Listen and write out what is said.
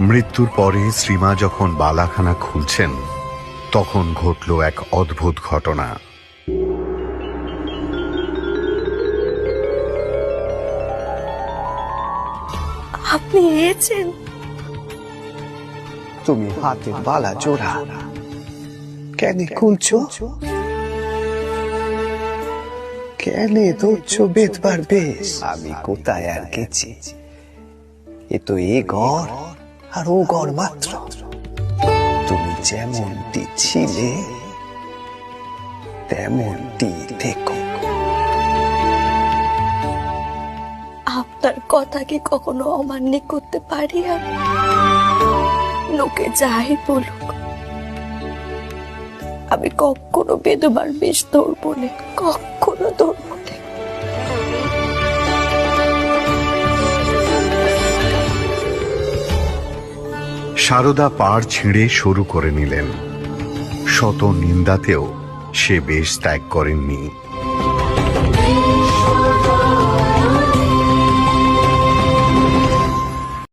মৃত্যুর পরে শ্রীমা যখন বালাখানা খুলছেন তখন ঘটল এক অদ্ভুত ঘটনা। আপনি এসেছেন। তুমি হাতে বালা জোড়া। কেন খুলছো? কেন ধরছ বেদবার বেশ? আমি কোথায় আর গেছি? এ তো এ ঘর। আর ও ঘর মাত্র। তুমি যেমনটি ছিলে, তেমনটি দেখো। আপনার কথা কি কখনো অমান্য করতে পারি আমি। লোকে যাই বলুক, আমি কখনো বেদবার বেশ ধরবো না, কখনো ধরবো সারদা পাড় ছিঁড়ে শুরু করে নিলেন। শত নিন্দাতেও সে বেশ ত্যাগ করেননি।